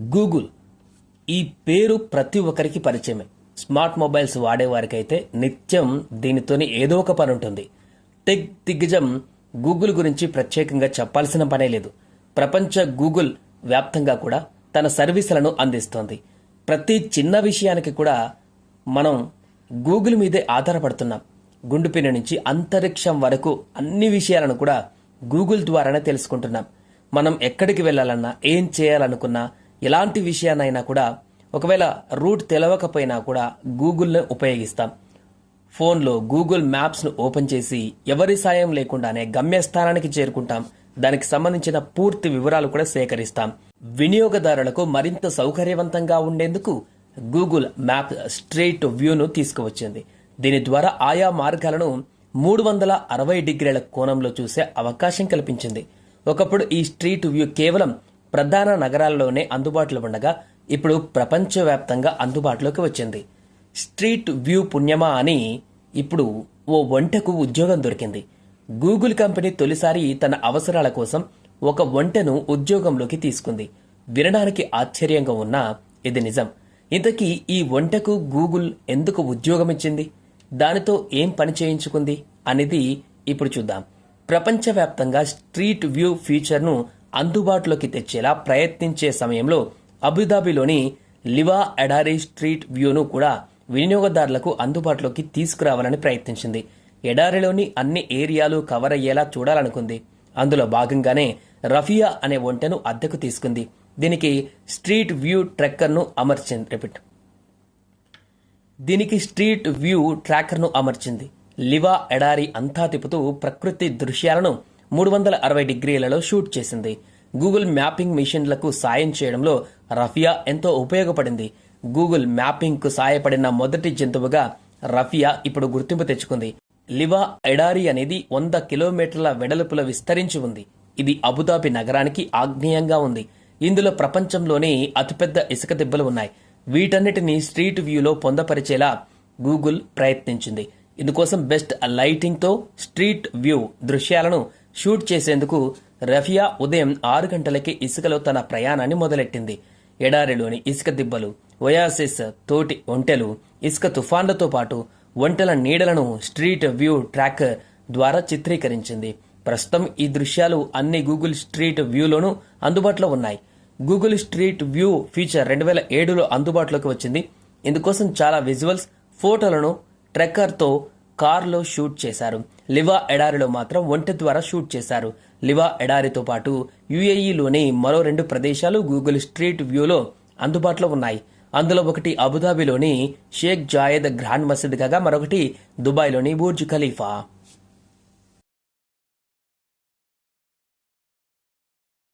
Google ఈ పేరు ప్రతి ఒక్కరికి పరిచయమే. స్మార్ట్ మొబైల్స్ వాడేవారికైతే నిత్యం దీనితోని ఏదో ఒక పని ఉంటుంది. టెక్ దిగ్గజం గూగుల్ గురించి ప్రత్యేకంగా చెప్పాల్సిన పనే లేదు. ప్రపంచ గూగుల్ వ్యాప్తంగా కూడా తన సర్వీసులను అందిస్తోంది. ప్రతి చిన్న విషయానికి కూడా మనం గూగుల్ మీదే ఆధారపడుతున్నాం. గుండుపిన నుంచి అంతరిక్షం వరకు అన్ని విషయాలను కూడా గూగుల్ ద్వారానే తెలుసుకుంటున్నాం. మనం ఎక్కడికి వెళ్ళాలన్నా ఏం చేయాలనుకున్నా ఎలాంటి విషయాన్నైనా కూడా ఒకవేళ రూట్ తెలవకపోయినా కూడా గూగుల్ని ఉపయోగిస్తాం. ఫోన్లో గూగుల్ మ్యాప్స్ను ఓపెన్ చేసి ఎవరి సాయం లేకుండానే గమ్యస్థానానికి చేరుకుంటాం. దానికి సంబంధించిన పూర్తి వివరాలు కూడా సేకరిస్తాం. వినియోగదారులకు మరింత సౌకర్యవంతంగా ఉండేందుకు గూగుల్ మ్యాప్ స్ట్రీట్ వ్యూను తీసుకువచ్చింది. దీని ద్వారా ఆయా మార్గాలను మూడు వందల అరవై డిగ్రీల కోణంలో చూసే అవకాశం కల్పించింది. ఒకప్పుడు ఈ స్ట్రీట్ వ్యూ కేవలం ప్రధాన నగరాల్లోనే అందుబాటులో ఉండగా ఇప్పుడు ప్రపంచవ్యాప్తంగా అందుబాటులోకి వచ్చింది. స్ట్రీట్ వ్యూ పుణ్యమా అని ఇప్పుడు ఓ వంటకు ఉద్యోగం దొరికింది. గూగుల్ కంపెనీ తొలిసారి తన అవసరాల కోసం ఒక వంటను ఉద్యోగంలోకి తీసుకుంది. వినడానికి ఆశ్చర్యంగా ఉన్నా ఇది నిజం. ఇంతకీ ఈ వంటకు గూగుల్ ఎందుకు ఉద్యోగం ఇచ్చింది? దానితో ఏం పని చేయించుకుంది? అనేది ఇప్పుడు చూద్దాం. ప్రపంచవ్యాప్తంగా స్ట్రీట్ వ్యూ ఫీచర్ను అందుబాటులోకి తెచ్చేలా ప్రయత్నించే సమయంలో అబుదాబిలోని లివా ఎడారి స్ట్రీట్ వ్యూను కూడా వినియోగదారులకు అందుబాటులోకి తీసుకురావాలని ప్రయత్నించింది. ఎడారిలోని అన్ని ఏరియాలు కవర్ అయ్యేలా చూడాలనుకుంది. అందులో భాగంగానే రఫియా అనే ఒంటెను అద్దెకు తీసుకుంది. దీనికి స్ట్రీట్ వ్యూ ట్రెక్కర్ను అమర్చింది. రిపీట్. దీనికి స్ట్రీట్ వ్యూ ట్రాకర్ను అమర్చింది. లివా ఎడారి అంతా తిప్పుతూ ప్రకృతి దృశ్యాలను మూడు వందల అరవై డిగ్రీలలో షూట్ చేసింది. గూగుల్ మ్యాపింగ్ మిషన్లకు సాయం చేయడంలో రఫియా ఎంతో ఉపయోగపడింది. గూగుల్ మ్యాపింగ్కు సాయపడిన మొదటి జంతువుగా రఫియా ఇప్పుడు గుర్తింపు తెచ్చుకుంది. లివా ఎడారి అనేది వంద కిలోమీటర్ల వెడల్పులో విస్తరించి ఉంది. ఇది అబుదాబి నగరానికి ఆగ్నేయంగా ఉంది. ఇందులో ప్రపంచంలోని అతిపెద్ద ఇసుక దిబ్బలు ఉన్నాయి. వీటన్నిటిని స్ట్రీట్ వ్యూలో పొందపరిచేలా గూగుల్ ప్రయత్నించింది. ఇందుకోసం బెస్ట్ లైటింగ్తో స్ట్రీట్ వ్యూ దృశ్యాలను షూట్ చేసేందుకు రఫియా ఉదయం ఆరు గంటలకి ఇసుకలో తన ప్రయాణాన్ని మొదలెట్టింది. ఎడారిలోని ఇసుక దిబ్బలు ఒయాసిస్ తోటి ఒంటెలు ఇసుక తుఫాన్లతో పాటు ఒంటెల నీడలను స్ట్రీట్ వ్యూ ట్రాకర్ ద్వారా చిత్రీకరించింది. ప్రస్తుతం ఈ దృశ్యాలు అన్ని గూగుల్ స్ట్రీట్ వ్యూలోనూ అందుబాటులో ఉన్నాయి. గూగుల్ స్ట్రీట్ వ్యూ ఫీచర్ రెండు వేల ఏడులో అందుబాటులోకి వచ్చింది. ఇందుకోసం చాలా విజువల్స్ ఫోటోలను ట్రెక్కర్తో కార్లో షూట్ చేశారు. లివా ఎడారిలో మాత్రం ఒంటె ద్వారా షూట్ చేశారు. లివా ఎడారితో పాటు యుఏఈలోని మరో రెండు ప్రదేశాలు గూగుల్ స్ట్రీట్ వ్యూలో అందుబాటులో ఉన్నాయి. అందులో ఒకటి అబుదాబిలోని షేక్ జాయద్ గ్రాండ్ మసీద్ కాగా మరొకటి దుబాయ్లోని బూర్జ్ ఖలీఫా.